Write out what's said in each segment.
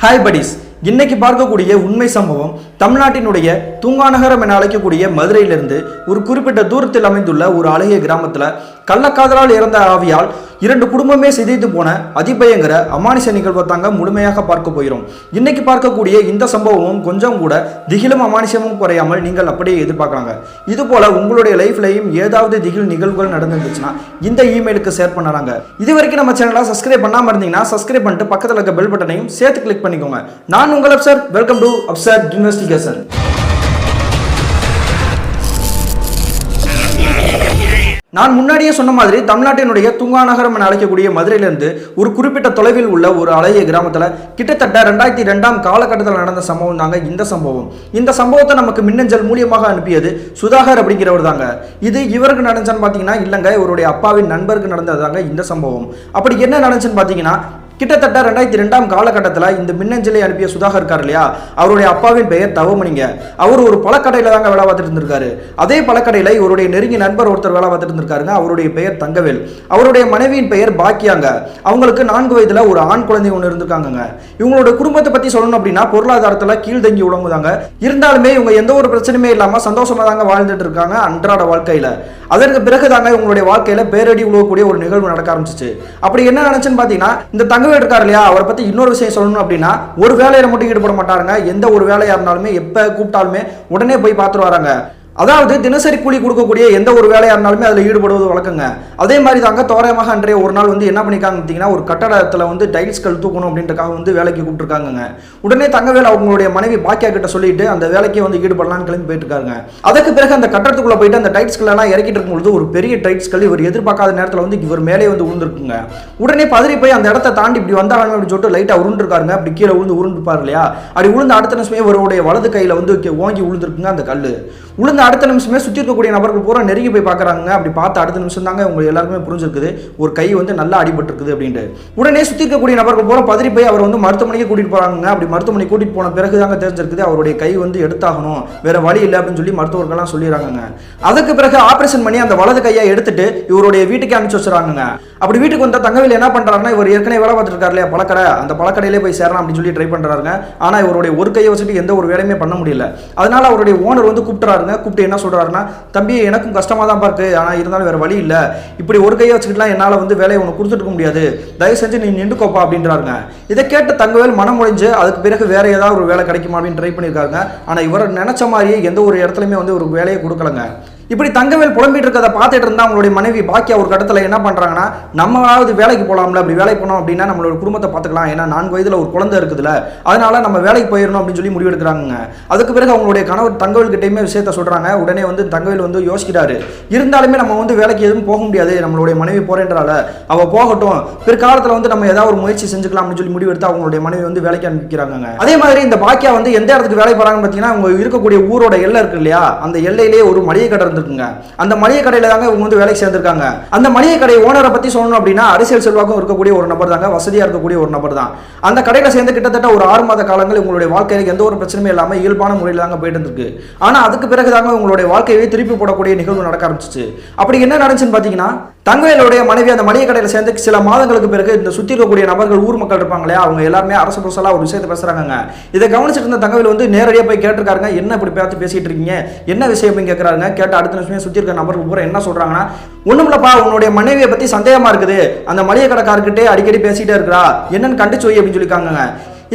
Hi buddies இன்னைக்கு பார்க்கக்கூடிய உண்மை சம்பவம் தமிழ்நாட்டினுடைய தூங்காநகரம் என அழைக்கக்கூடிய மதுரையிலிருந்து ஒரு குறிப்பிட்ட தூரத்தில் அமைந்துள்ள ஒரு அழகிய கிராமத்தில் கள்ளக்காதலால் இறந்த ஆவியால் இரண்டு குடும்பமே சிதைத்து போன அதிபயங்கர அமானுஷ நிகழ்வை தாங்க முழுமையாக பார்க்க போயிடும் இன்னைக்கு பார்க்கக்கூடிய இந்த சம்பவமும் கொஞ்சம் கூட திகிலும் அமானுஷமும் குறையாமல் நீங்கள் அப்படியே எதிர்பார்க்கலாங்க. இது போல உங்களுடைய லைஃப்லையும் ஏதாவது திகில் நிகழ்வுகள் நடந்துருந்துச்சுன்னா இந்த இமெயிலுக்கு ஷேர் பண்ணலாங்க. இது வரைக்கும் நம்ம சேனலை சப்ஸ்கிரைப் பண்ணாமல் இருந்தீங்கன்னா சப்ஸ்கிரைப் பண்ணிட்டு பக்கத்தில் இருக்க பெல் பட்டனையும் சேர்த்து கிளிக் பண்ணிக்கோங்க. நான் உங்கள் Absar welcome to Absar investigation நான் முன்னாடியே சொன்ன மாதிரி தமிழ்நாட்டினுடைய துங்காநகரம் என அழைக்கக்கூடிய மதுரையிலிருந்து ஒரு குறிப்பிட்ட தொலைவில் உள்ள ஒரு அழகிய கிராமத்தில் கிட்டத்தட்ட ரெண்டாயிரத்தி ரெண்டாம் காலகட்டத்தில் நடந்த சம்பவம் தாங்க இந்த சம்பவம். இந்த சம்பவத்தை நமக்கு மின்னஞ்சல் மூலியமாக அனுப்பியது சுதாகர் அப்படிங்கிறவர் தாங்க. இது இவருக்கு நடந்துச்சுன்னு பார்த்தீங்கன்னா இல்லைங்க இவருடைய அப்பாவின் நண்பருக்கு நடந்தது தாங்க இந்த சம்பவம். அப்படி என்ன நடந்துச்சுன்னு பார்த்தீங்கன்னா கிட்டத்தட்ட ரெண்டாயிரத்தி ரெண்டாம் காலகட்டத்தில் இந்த மின்னஞ்சலை அனுப்பிய சுதாகர் இருக்கார் இல்லையா? அவருடைய அப்பாவின் பெயர் தவமணிங்க. அவர் ஒரு பழக்கடையில் தாங்க வேலை பார்த்துட்டு இருந்திருக்காரு. அதே பழக்கடையில் இவருடைய நெருங்கிய நண்பர் ஒருத்தர் வேலை பார்த்துட்டு இருந்திருக்காருங்க. அவருடைய பெயர் தங்கவேல். அவருடைய மனைவியின் பெயர் பாக்கியாங்க. அவங்களுக்கு நான்கு வயதுல ஒரு ஆண் குழந்தை ஒன்று இருந்திருக்காங்கங்க. இவங்களோட குடும்பத்தை பத்தி சொல்லணும் அப்படின்னா பொருளாதாரத்தில் கீழ்தங்கி உழங்குதாங்க. இருந்தாலுமே இவங்க எந்த ஒரு பிரச்சனையுமே இல்லாம சந்தோஷமா தாங்க வாழ்ந்துட்டு இருக்காங்க அன்றாட வாழ்க்கையில. அதற்கு பிறகு தாங்க இவங்களுடைய வாழ்க்கையில பேரடி உழவக்கூடிய ஒரு நிகழ்வு நடக்க ஆரம்பிச்சிச்சு. அப்படி என்ன நினைச்சுன்னு பாத்தீங்கன்னா இந்த தங்க தங்கவேல் இருக்கார் இல்லையா? அவரை பத்தி இன்னொரு விஷயம் சொல்லணும் அப்படின்னா ஒரு வேலையில மட்டும் ஈடுபட மாட்டாருங்க. எந்த ஒரு வேலையாக இருந்தாலுமே எப்ப கூப்பிட்டாலுமே உடனே போய் பார்த்துட்டு வராங்க. அதாவது தினசரி கூலி கொடுக்கக்கூடிய எந்த ஒரு வேலையாக இருந்தாலுமே அதில் ஈடுபடுவது வழக்கங்க. அதே மாதிரி தாங்க தோராயமாக அன்றைய ஒரு நாள் வந்து என்ன பண்ணிக்காங்க ஒரு கட்டடத்தில் வந்து டைல்ஸ்கள் தூக்கணும் அப்படின்றக்காக வந்து வேலைக்கு கூப்பிட்டுருக்காங்க உடனே தங்கவேல் அவங்களுடைய மனைவி பாக்கியா கிட்ட சொல்லிட்டு அந்த வேலைக்கே வந்து ஈடுபடலான்னு கிளம்பி போயிட்டு இருக்காங்க அதுக்கு பிறகு அந்த கட்டடத்துக்குள்ளே போயிட்டு அந்த டைல்ஸ்கள் எல்லாம் இறக்கிட்டு இருக்கும்பொழுது ஒரு பெரிய டைல்ஸ்கள் இவர் எதிர்பார்க்காத நேரத்தில் வந்து இவர் மேலே வந்து உழுந்துருக்குங்க. உடனே பதறி போய் அந்த இடத்த தாண்டி இப்படி வந்தாங்க அப்படின்னு சொல்லிட்டு லைட்டாக உருண்டுருக்காருங்க. அப்படி கீழே விழுந்து உருண்டுப்பார் இல்லையா? அப்படி உழுந்து அடுத்த நிமிஷமே இவருடைய வலது கையில் வந்து ஓங்கி உழுந்துருக்குங்க அந்த கல் உளுந்த அடுத்த நிமிஷமே சுற்றி இருக்கக்கூடிய நபர்கள் பூரா நெருங்கி போய் பார்க்குறாங்க. அப்படி பார்த்து அடுத்த நிமிஷம் தாங்க உங்களுக்கு எல்லாருக்குமே புரிஞ்சிருக்குது. ஒரு கை வந்து நல்லா அடிபட்டிருக்குது அப்படின்ட்டு. உடனே சுற்றி இருக்கக்கூடிய நபர்கள் பூரா பதறி போய் அவர் வந்து மருத்துவமனைக்கு கூட்டிகிட்டு போகிறாங்க அப்படி மருத்துவமனை கூட்டிகிட்டு போன பிறகு தாங்க தெரிஞ்சிருக்குது அவருடைய கை வந்து எடுத்தாகணும். வேறு வழி இல்லை அப்படின்னு சொல்லி மருத்துவர்கள்லாம் சொல்லிடுறாங்க அதுக்கு பிறகு ஆப்ரேஷன் பண்ணி அந்த வலது கையை எடுத்துட்டு இவருடைய வீட்டுக்கு அனுப்பிச்சு வச்சுறாங்க அப்படி வீட்டுக்கு வந்தால் தங்கவேல் என்ன பண்ணுறாருன்னா இவர் ஏற்கனவே வேலை பார்த்துட்டு இல்லையா பழக்கடை? அந்த பழக்கடையிலே போய் சேரலாம் அப்படின்னு சொல்லி ட்ரை பண்ணுறாருங்க ஆனால் இவருடைய ஒரு கையை வச்சுட்டு எந்த ஒரு வேலையுமே பண்ண முடியல. அதனால அவருடைய ஓனர் வந்து கூப்பிட்டுறாருங்க. கூப்பிட்டு என்ன சொல்கிறாருன்னா தம்பி எனக்கும் கஷ்டமாக தான் இருக்கு. ஆனால் இருந்தாலும் வேறு வழி இல்லை. இப்படி ஒரு கையை வச்சுக்கிட்டுலாம் என்னால் வந்து வேலையை உனக்கு கொடுத்துட்டு முடியாது. தயவு செஞ்சு நீ நின்றுக்கோப்பா அப்படின்றாருங்க. இதை கேட்ட தங்கவேல் மனம் முடிஞ்சு அதுக்கு பிறகு வேற ஏதாவது ஒரு வேலை கிடைக்குமா? அப்படின்னு ட்ரை பண்ணியிருக்காங்க ஆனால் இவர் நினச்ச மாதிரியே எந்த ஒரு இடத்துலையுமே வந்து ஒரு வேலையை கொடுக்கலங்க. இப்படி தங்கவேல் புலம்பிட்டு இருக்கிறத பார்த்துட்டு இருந்தா அவங்களுடைய மனைவி பாக்கியா ஒரு கட்டத்தில் என்ன பண்றாங்கன்னா நம்மளாவது வேலைக்கு போகலாம்ல அப்படி வேலைக்கு போனோம் அப்படின்னா நம்மளோட குடும்பத்தை பார்த்துக்கலாம். ஏன்னா நான்கு வயதுல ஒரு குழந்தை இருக்குதுல. அதனால நம்ம வேலைக்கு போயிடணும் அப்படின்னு சொல்லி முடிவெடுக்கிறாங்க அதுக்கு பிறகு அவங்களுடைய கணவர் தங்கவேல்கிட்டயுமே விஷயத்த சொல்றாங்க. உடனே வந்து தங்கவேல் வந்து யோசிக்கிறாரு. இருந்தாலுமே நம்ம வந்து வேலைக்கு எதுவும் போக முடியாது. நம்மளுடைய மனைவி போறேன்றால அவ போகட்டும். பிற்காலத்தில் வந்து நம்ம ஏதாவது ஒரு முயற்சி செஞ்சுக்கலாம் அப்படின்னு சொல்லி முடிவெடுத்து அவங்களுடைய மனைவி வந்து வேலைக்கு அனுப்பிக்கிறாங்க அதே மாதிரி இந்த பாக்கியா வந்து எந்த இடத்துக்கு வேலை போறாங்கன்னு பார்த்தீங்கன்னா அவங்க இருக்கக்கூடிய ஊரோட எல்லை இருக்கு இல்லையா? அந்த எல்லையிலேயே ஒரு மளிகை கடை இருந்திருக்குங்க அந்த மளிகை கடையில் தாங்க இவங்க வந்து வேலைக்கு சேர்ந்துருக்காங்க. அந்த மளிகை கடை ஓனரை பற்றி சொல்லணும் அப்படின்னா அரசியல் செல்வாக்கம் இருக்கக்கூடிய ஒரு நபர் தாங்க வசதியாக இருக்கக்கூடிய ஒரு நபர் தான். அந்த கடையில் சேர்ந்து கிட்டத்தட்ட ஒரு ஆறு மாத காலங்கள் உங்களுடைய வாழ்க்கையில் எந்த ஒரு பிரச்சனையும் இல்லாமல் இயல்பான முறையில் தாங்க போயிட்டு இருந்திருக்கு. ஆனால் அதுக்கு பிறகு தாங்க உங்களுடைய வாழ்க்கையை திருப்பி போடக்கூடிய நிகழ்வு நடக்க ஆரம்பிச்சிச்சு. அப்படி என்ன நடந்துச்சுன்னு பார்த்தீங்கன்னா தங்கவேலுடைய மனைவி அந்த மளிகை கடையில் சேர்ந்து சில மாதங்களுக்கு பிறகு இந்த சுற்றி இருக்கக்கூடிய நபர்கள் ஊர் மக்கள் இருப்பாங்களே அவங்க எல்லாருமே அரசு புரசலாக ஒரு விஷயத்தை பேசுகிறாங்க இதை கவனிச்சிட்டு இருந்த தங்கவேல் வந்து நேரடியாக போய் கேட்டிருக்காருங்க என்ன இப்படி பார்த்து பேசிகிட்டு இருக்கீங்க? என்ன விஷயம்? அப்படின்னு கேட்குறாங்க கேட்ட அடுத்த நிமிஷமே சுற்றி இருக்க நபர்கள் பூரா என்ன சொல்றாங்கன்னா இல்லைப்பா உன்னுடைய மனைவியை பத்தி சந்தேகமா இருக்குது. அந்த மளிகை கடைக்காரர்கிட்டே அடிக்கடி பேசிகிட்டே இருக்கிறா. என்னன்னு கண்டிச்சு அப்படின்னு சொல்லியிருக்காங்க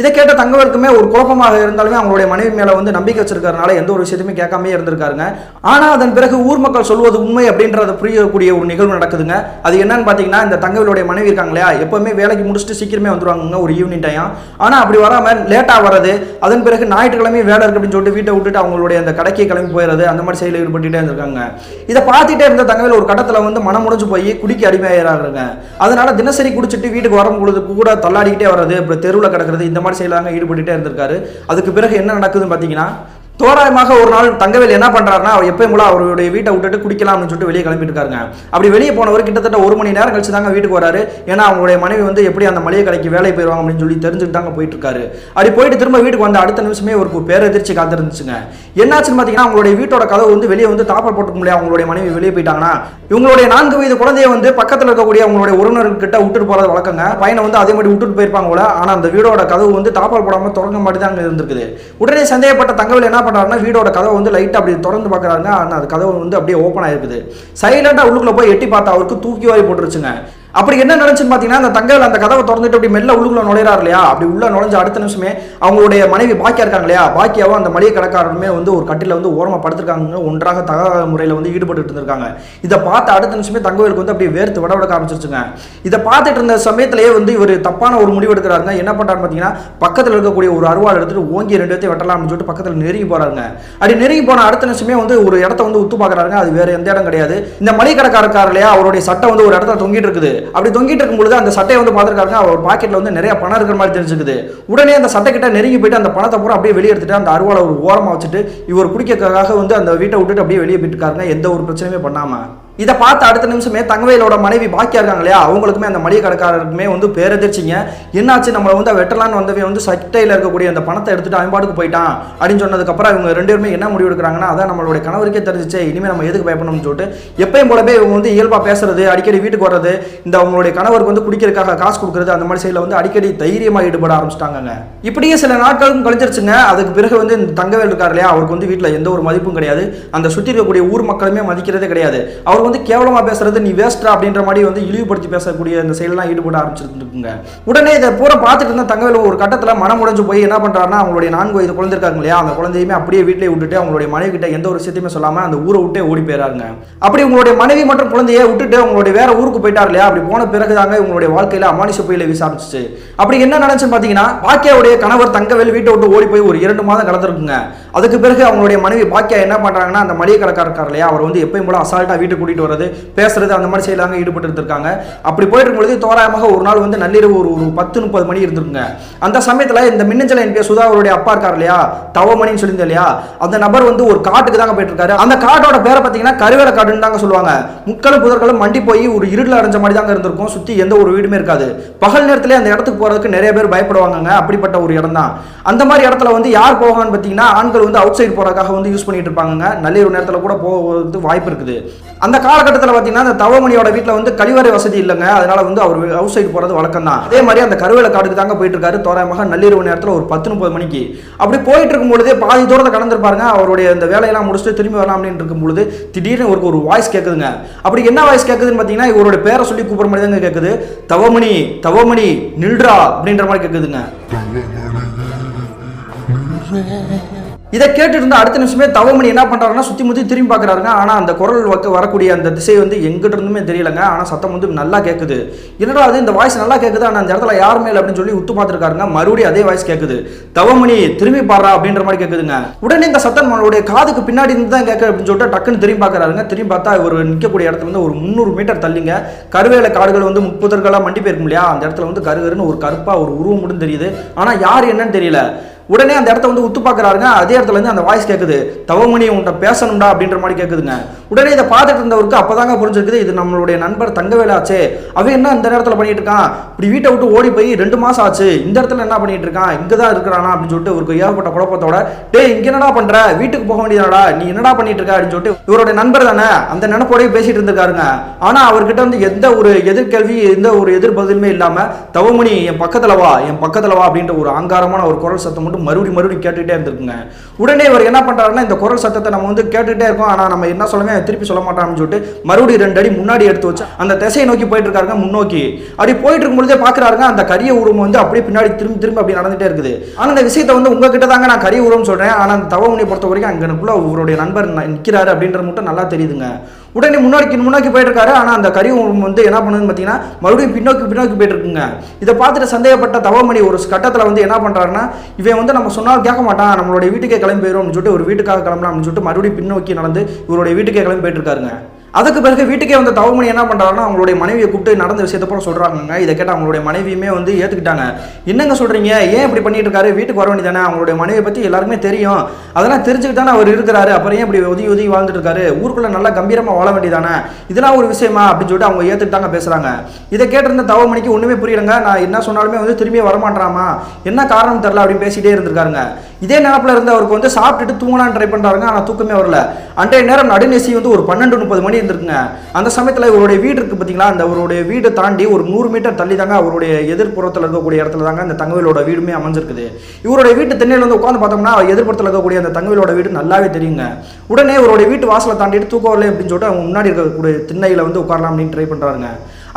இதை கேட்ட தங்கவருக்குமே ஒரு குழப்பமாக இருந்தாலுமே அவங்களுடைய மனைவி மேல வந்து நம்பிக்கை வச்சிருக்கிறதுனால எந்த ஒரு விஷயத்தையுமே கேட்காம இருந்திருக்காருங்க. ஆனா அதன் பிறகு ஊர் மக்கள் சொல்வது உண்மை அப்படின்றத புரியக்கூடிய ஒரு நிகழ்வு நடக்குதுங்க. அது என்னன்னு பாத்தீங்கன்னா இந்த தங்கவேலுடைய மனைவி இருக்காங்க இல்லையா? எப்பவுமே வேலைக்கு முடிச்சுட்டு சீக்கிரமே வந்துருவாங்க ஒரு ஈவினிங் டைம் ஆனா அப்படி வராம லேட்டா வர்றது அதன் பிறகு ஞாயிற்றுக்கிழமை வேலை இருக்கு அப்படின்னு சொல்லிட்டு வீட்டை விட்டுட்டு அவங்களுடைய அந்த கடைக்கு கிளம்பி போயிடுறது அந்த மாதிரி செயலில் ஈடுபட்டுட்டே இருந்திருக்காங்க. இதை பார்த்துட்டே இருந்த தங்கவேல் ஒரு கட்டத்துல வந்து மனம் முடிஞ்சு போய் குடிக்க அடிமையாகிறாங்க அதனால தினசரி குடிச்சிட்டு வீட்டுக்கு வரும்பொழுது கூட தள்ளாடிக்கிட்டே வர்றது இப்போ தெருவில் கிடக்கிறது இந்த மாதிரி செயலாங்க ஈடுபட்டுட்டே இருந்திருக்காரு. அதுக்கு பிறகு என்ன நடக்குதுன்னு பார்த்தீங்கன்னா தோராயமாக ஒரு நாள் தங்கவேல் என்ன பண்ணுறாருன்னா அவர் எப்பயும் போல அவருடைய வீட்டை விட்டுட்டு குடிக்கலாம்னு சொல்லிட்டு வெளியே கிளம்பிட்டு இருக்காருங்க. அப்படி வெளியே போனவர் கிட்டத்தட்ட ஒரு மணி நேரம் கழிச்சு தாங்க வீட்டுக்கு வராரு. ஏன்னா அவங்களுடைய மனைவி வந்து எப்படி அந்த மளிகை கடைக்கு வேலை போயிடுவாங்க அப்படின்னு சொல்லி தெரிஞ்சுட்டு தாங்க போயிட்டு இருக்காரு அப்படி போயிட்டு திரும்ப வீட்டுக்கு வந்த அடுத்த நிமிஷமே ஒரு பேரதிர்ச்சி காத்திருந்துச்சுங்க. என்னாச்சுன்னு பார்த்தீங்கன்னா அவங்களுடைய வீட்டோட கதவு வந்து வெளியே வந்து தாப்பல் போட்டுக்க முடியாது அவங்களுடைய மனைவி வெளியே போயிட்டாங்கன்னா இவங்களுடைய நான்கு வயது குழந்தைய வந்து பக்கத்தில் இருக்கக்கூடிய அவங்களுடைய உறவினர்கிட்ட விட்டுட்டு போகிறது வழக்கங்க. பையனை வந்து அதே மாதிரி விட்டுட்டு போயிருப்பாங்க போல. ஆனால் அந்த வீடோட கதவு வந்து தாப்பால் போடாமல் தொடங்க மாதிரி தான் அங்கே இருந்திருக்குது. உடனே சந்தேகப்பட்ட தங்கவேல் என்ன பண்றாருன்னா வீடோட கதவை வந்து லைட்டாக அப்படி திறந்து பார்க்கறாங்க அந்த கதவு வந்து அப்படியே ஓப்பன் ஆயிருக்குது. சைலண்டா உள்ளுக்குள்ள போய் எட்டி பார்த்தா அவருக்கு தூக்கி வாரி போட்டுருச்சுங்க. அப்படி என்ன நினைச்சுன்னு பார்த்தீங்கன்னா அந்த தங்கவேல் அந்த கதவை திறந்துட்டு அப்படி மெல்ல உள்ளுக்குள்ள நுழையிறாரு இல்லையா? அப்படி உள்ள நுழைஞ்ச அடுத்த நிமிஷமே அவங்களுடைய மனைவி பாக்கியா இருக்காங்க இல்லையா? பாக்கியாவும் அந்த மளிகை கடைக்காரருமே வந்து ஒரு கட்டில வந்து ஓரமாக படுத்திருக்காங்க ஒன்றாக தகாத முறையில் வந்து ஈடுபட்டு இருந்திருக்காங்க. இதை பார்த்த அடுத்த நிமிஷமே தங்கவேலுக்கு வந்து அப்படியே வேர்த்து விட விட ஆரம்பிச்சிருச்சுங்க. இதை பார்த்துட்டு இருந்த சமயத்திலேயே வந்து இவர் தப்பான ஒரு முடிவு எடுக்கிறாருங்க. என்ன பண்றாரு பார்த்தீங்கன்னா பக்கத்தில் இருக்கக்கூடிய ஒரு அருவாள் எடுத்துட்டு ஓங்கி ரெண்டு பேர்த்தையும் வெட்டலாம்னு சொல்லிட்டு பக்கத்தில் நெருங்கி போறாருங்க. அப்படி நெருங்கி போன அடுத்த நிமிஷமே வந்து ஒரு இடத்த வந்து உத்து பார்க்குறாருங்க. அது வேற எந்த இடம் கிடையாது. இந்த மளிகை கடைக்காரக்காரர் இல்லையா? அவருடைய சட்டை வந்து ஒரு இடத்துல தொங்கிட்டு இருக்குது. அப்படி தொங்கிட்டு இருக்கும் பொழுது அந்த சட்டையை வந்து பார்த்துருக்காருங்க அவர் பாக்கெட்டில் வந்து நிறைய பணம் இருக்கிற மாதிரி தெரிஞ்சுக்குது. உடனே அந்த சட்டை கிட்ட நெருங்கி போயிட்டு அந்த பணத்தை பூரா அப்படியே வெளியே எடுத்துட்டு அந்த அருவாளை ஒரு ஓரமா வச்சுட்டு இவர் குடிக்கிறதுக்காக வந்து அந்த வீட்டை விட்டுட்டு அப்படியே வெளியே போயிட்டு எந்த ஒரு பிரச்சனையுமே பண்ணாமல் இதை பார்த்து அடுத்த நிமிஷமே தங்கவேலோட மனைவி பாக்கியா இருக்காங்க இல்லையா? அவங்களுக்குமே அந்த மளிகை கடைக்காரருக்குமே வந்து பேரதிர்ச்சிங்க. என்னாச்சு? நம்மளை வந்து வெட்டலான்னு வந்தவே வந்து சட்டையில் இருக்கக்கூடிய அந்த பணத்தை எடுத்துட்டு அவன்பாட்டுக்கு போயிட்டான் அப்படின்னு சொன்னதுக்கப்புறம் இவங்க ரெண்டு பேருமே என்ன முடிவு எடுக்கிறாங்கன்னா அதான் நம்மளுடைய கணவருக்கே தெரிஞ்சிச்சு இனிமேல் நம்ம எதுக்கு பயப்படணும்னு சொல்லிட்டு எப்பயும் போலவே இவங்க வந்து இயல்பாக பேசுறது அடிக்கடி வீட்டுக்கு வர்றது இந்த அவங்களுடைய கணவருக்கு வந்து குடிக்கிறதுக்காக காசு கொடுக்குறது அந்த மாதிரி சைடில் வந்து அடிக்கடி தைரியமாக ஈடுபட ஆரம்பிச்சிட்டாங்க இப்படியே சில நாட்களும் கழிச்சிருச்சுங்க அதுக்கு பிறகு வந்து இந்த தங்கவேல் இருக்கார் இல்லையா? அவருக்கு வந்து வீட்டில் எந்த ஒரு மதிப்பும் கிடையாது. அந்த சுற்றி இருக்கக்கூடிய ஊர் மக்களுமே மதிக்கிறதே கிடையாது. அவர் வந்து கேவலமா பேசுறது நீ வேஸ்டா அப்படின்ற மாதிரி வந்து இழிவுபடுத்தி பேசக்கூடிய இந்த செயலெல்லாம் ஈடுபட ஆரம்பிச்சிருந்துருக்குங்க. உடனே இதை பூரா பார்த்துட்டு இருந்த தங்கவேலு ஒரு கட்டத்துல மனம் உடைஞ்சு போய் என்ன பண்றாருன்னா அவங்களுடைய நான்கு வயது குழந்தை இருக்காங்க இல்லையா? அந்த குழந்தையுமே அப்படியே வீட்டிலே விட்டுட்டு அவங்களுடைய மனைவி கிட்ட எந்த ஒரு விஷயத்தையுமே சொல்லாம அந்த ஊரை விட்டே ஓடி போயிறாருங்க. அப்படி உங்களுடைய மனைவி மற்றும் குழந்தையை விட்டுட்டு உங்களுடைய வேற ஊருக்கு போயிட்டார் இல்லையா? அப்படி போன பிறகு தாங்க உங்களுடைய வாழ்க்கையில அமானுஷ புயலை வீச ஆரம்பிச்சிச்சு. அப்படி என்ன நடந்துச்சுன்னு பாத்தீங்கன்னா பாக்கியாவுடைய கணவர் தங்கவேல் வீட்டை விட்டு ஓடி போய் ஒரு இரண்டு மாதம் கலந்துருக்குங்க அதுக்கு பிறகு அவங்களுடைய மனைவி பாக்கியா என்ன பண்றாங்கன்னா அந்த மளிகை கடைக்காரர் இல்லையா? அவர் வந்து எப்பயும் போல அசால்ட்டா வீட்டுக்கு கூட்டிட்டு வர்றது பேசுறது அந்த மாதிரி செய்யலாங்க ஈடுபட்டு இருந்திருக்காங்க. அப்படி போயிட்டு இருக்கும் பொழுது தோராயமாக ஒரு நாள் வந்து நள்ளிரவு ஒரு ஒரு பத்து முப்பது மணி இருந்திருக்குங்க. அந்த சமயத்தில் இந்த மின்னஞ்சல் என்பிய சுதா அவருடைய அப்பா இருக்கார் இல்லையா? தவமணின்னு சொல்லியிருந்தேன் இல்லையா? அந்த நபர் வந்து ஒரு காட்டுக்கு தாங்க போயிட்டு இருக்காரு அந்த காட்டோட பேரை பார்த்தீங்கன்னா கருவேல காடுன்னு தாங்க சொல்லுவாங்க. முக்களும் புதர்களும் மண்டி போய் ஒரு இருளில் அடைஞ்ச மாதிரி தாங்க இருந்திருக்கும். சுத்தி எந்த ஒரு வீடுமே இருக்காது. பகல் நேரத்தில் அந்த இடத்துக்கு போறதுக்கு நிறைய பேர் பயப்படுவாங்க அப்படிப்பட்ட ஒரு இடம் தான். அந்த மாதிரி இடத்துல வந்து யார் போவாங்கன்னு பார்த்தீங்கன்னா ஆண்கள் வந்து அவுட் சைடு போறதுக்காக வந்து யூஸ் பண்ணிட்டு இருப்பாங்க நள்ளிரவு நேரத்தில் கூட போகிறது வாய்ப்பு இருக்குது. அந்த காலகட்டத்தில் பார்த்தீங்கன்னா அந்த தவமணியோட வீட்டில் வந்து கழிவறை வசதி இல்லைங்க. அதனால வந்து அவர் அவுட் சைடு போகிறது வழக்கம் தான் அதே மாதிரி அந்த கருவேல காடுக்கு தாங்க போயிட்டு இருக்காரு தோராயமாக நள்ளிரவு நேரத்தில் ஒரு பத்து முப்பது மணிக்கு. அப்படி போயிட்டு இருக்கும் பொழுதே பாதி தூரத்தை கடந்திருப்பாருங்க. அவருடைய இந்த வேலையெல்லாம் முடிச்சுட்டு திரும்பி வரலாம் அப்படின்னு இருக்கும் பொழுது திடீர்னு ஒரு ஒரு வாய்ஸ் கேட்குதுங்க அப்படி என்ன வாய்ஸ் கேட்குதுன்னு பார்த்தீங்கன்னா இவருடைய பேரை சொல்லி கூப்பிட்ற மாதிரி தாங்க கேட்குது தவமணி தவமணி நில்ரா அப்படின்ற மாதிரி கேட்குதுங்க இதை கேட்டு இருந்த அடுத்த நிமிஷமே தவமணி என்ன பண்றாருன்னா சுத்தி முத்தி திரும்பி பார்க்கறாருங்க. ஆனா அந்த குரல் வக்க வரக்கூடிய அந்த திசை வந்து எங்கிட்ட இருந்துமே தெரியலங்க. ஆனா சத்தம் வந்து நல்லா கேட்குது என்னடா அது இந்த வாய்ஸ் நல்லா கேட்குது ஆனா அந்த இடத்துல யாருமே இல்லை அப்படின்னு சொல்லி உத்து பார்த்துருக்காருங்க. மறுபடியும் அதே வாய்ஸ் கேட்குது தவமணி திரும்பி பாடுறா அப்படின்ற மாதிரி கேட்குதுங்க உடனே இந்த சத்தம் நம்மளுடைய காதுக்கு பின்னாடி இருந்து தான் கேட்க அப்படின்னு சொல்லிட்டு டக்குன்னு திரும்பி பார்க்கறாருங்க. திரும்பி பார்த்தா இவர் நிற்கக்கூடிய இடத்துல இருந்து ஒரு முந்நூறு மீட்டர் தள்ளிங்க. கருவேல காடுகள் வந்து முப்புதர்களாக மண்டி போயிருக்கும் இல்லையா? அந்த இடத்துல வந்து கருகருன்னு ஒரு கருப்பா ஒரு உருவம் மட்டும் தெரியுது. ஆனா யார் என்னன்னு தெரியல. உடனே அந்த இடத்த வந்து உத்து பார்க்குறாருங்க. அதே இடத்துல இருந்து அந்த வாய்ஸ் கேட்குது தவமணி உன்கிட்ட பேசணும்டா அப்படின்ற மாதிரி கேட்குதுங்க உடனே இதை பார்த்துட்டு இருந்தவருக்கு அப்போதாங்க புரிஞ்சிருக்குது இது நம்மளுடைய நண்பர் தங்கவேலாச்சே. அவன் என்ன இந்த நேரத்தில் பண்ணிட்டு இருக்கான்? இப்படி வீட்டை விட்டு ஓடி போய் ரெண்டு மாசம் ஆச்சு. இந்த இடத்துல என்ன பண்ணிட்டு இருக்கான்? இங்கே தான் இருக்கிறானா அப்படின்னு சொல்லிட்டு இவருக்கு ஏகப்பட்ட குழப்பத்தோட டேய் இங்கே என்னடா பண்ற? வீட்டுக்கு போக வேண்டியதாடா நீ என்னடா பண்ணிட்டு இருக்க? அப்படின்னு சொல்லிட்டு இவருடைய நண்பர் தானே அந்த நினைப்போடய பேசிட்டு இருந்திருக்காருங்க. ஆனா அவர்கிட்ட வந்து எந்த ஒரு எதிர்கல்வி எந்த ஒரு எதிர் பதிலுமே இல்லாம தவமணி என் பக்கத்துல வா என் பக்கத்துல வா அப்படின்ற ஒரு அங்காரமான ஒரு குரல் சத்தம் மட்டும் மறுபடியும் மறுபடியும் கேட்டுகிட்டே இருந்திருக்குங்க. உடனே இவர் என்ன பண்றாருன்னா இந்த குரல் சத்தத்தை நம்ம வந்து கேட்டுகிட்டே இருக்கோம். ஆனா நம்ம என்ன சொல்லவே திருப்பி சொல்ல மாட்டான்னு சொல்லிட்டு மறுபடியும் ரெண்டு அடி முன்னாடி எடுத்து வச்சு அந்த திசையை நோக்கி போயிட்டு இருக்காருங்க முன்னோக்கி. அப்படி போயிட்டு இருக்கும் பொழுதே பாக்குறாருங்க அந்த கரிய உருவம் வந்து அப்படியே பின்னாடி திரும்பி திரும்பி அப்படி நடந்துட்டே இருக்குது. ஆனா இந்த விஷயத்தை வந்து உங்ககிட்ட தாங்க நான் கரிய உருவம் சொல்றேன். ஆனா அந்த தவமணியை பொறுத்த வரைக்கும் அங்கனுக்குள்ள அவருடைய நண்பர் நிற்கிறாரு அப்படின்ற அப்படின்றது மட்டும் நல்லா தெரியுதுங்க. உடனே முன்னாடி முன்னோக்கி போயிட்டு இருக்காரு ஆனா அந்த கரி வந்து என்ன பண்ணுதுன்னு பார்த்தீங்கன்னா மறுபடியும் பின்னோக்கி பின்னோக்கி போயிட்டு இருக்குங்க இதை பார்த்துட்டு சந்தேகப்பட்ட தவமணி ஒரு கட்டத்தில் வந்து என்ன பண்றாருன்னா இவன் வந்து நம்ம சொன்னால் கேட்க மாட்டான். நம்மளுடைய வீட்டுக்கே கிளம்பி போயிடும் சொல்லிட்டு ஒரு வீட்டுக்காக கிளம்பலாம் அப்படின்னு சொல்லிட்டு மறுபடியும் பின்னோக்கி நடந்து இவருடைய வீட்டுக்கே கிளம்பி போயிட்டு இருக்காருங்க அதுக்கு பிறகு வீட்டுக்கே வந்த தவமணி என்ன பண்றாருன்னா அவங்களுடைய மனைவியை கூப்பிட்டு நடந்த விஷயத்தை போல சொல்கிறாங்க இதை கேட்டால் அவங்களுடைய மனைவியுமே வந்து ஏற்றுக்கிட்டாங்க என்னங்க சொல்கிறீங்க ஏன் இப்படி பண்ணிட்டு இருக்காரு? வீட்டுக்கு வர வேண்டியதானே? அவங்களுடைய மனைவியை பற்றி எல்லாருக்குமே தெரியும். அதெல்லாம் தெரிஞ்சுக்கிட்டு தானே அவர் இருக்கிறாரு. அப்புறம் ஏன் இப்படி உதவி ஒதுங்கி வாழ்ந்துட்டு இருக்காரு? ஊருக்குள்ளே நல்லா கம்பீரமாக வாழ வேண்டியதானே? இதெல்லாம் ஒரு விஷயமா? அப்படின்னு சொல்லிட்டு அவங்க ஏற்றுக்கிட்டாங்க பேசுகிறாங்க இதை கேட்டிருந்த தவமணிக்கு ஒன்றுமே புரியலங்க. நான் என்ன சொன்னாலுமே வந்து திரும்பி வரமாட்டாமா என்ன காரணம் தெரில அப்படின்னு பேசிகிட்டே இருந்திருக்காருங்க. இதே நினப்பில் இருந்து அவருக்கு வந்து சாப்பிட்டுட்டு தூங்கலாம்னு ட்ரை பண்ணுறாருங்க ஆனால் தூக்கமே வரல. அன்றைய நேரம் நடுநெசி வந்து ஒரு பன்னெண்டு முப்பது மணி இருந்திருக்குங்க அந்த சமயத்தில் இவருடைய வீடு இருக்குது பார்த்தீங்களா அந்த அவருடைய வீடு தாண்டி ஒரு நூறு மீட்டர் தள்ளி தாங்க அவருடைய எதிர்ப்புறத்தில் இருக்கக்கூடிய இடத்துல தாங்க அந்த தங்கவேலோட வீடுமே அமைஞ்சிருக்குது. இவருடைய வீட்டு தென்னையில் வந்து உட்காந்து பார்த்தோம்னா எதிர்ப்புறத்தில் இருக்கக்கூடிய அந்த தங்கவேலோட வீடு நல்லாவே தெரியுங்க. உடனே இவருடைய வீட்டு வாசலை தாண்டிட்டு தூக்கம் அப்படின்னு சொல்லிட்டு அவங்க முன்னாடி இருக்கக்கூடிய திண்ணையில் வந்து உட்காரலாம் அப்படின்னு ட்ரை பண்ணுறாருங்க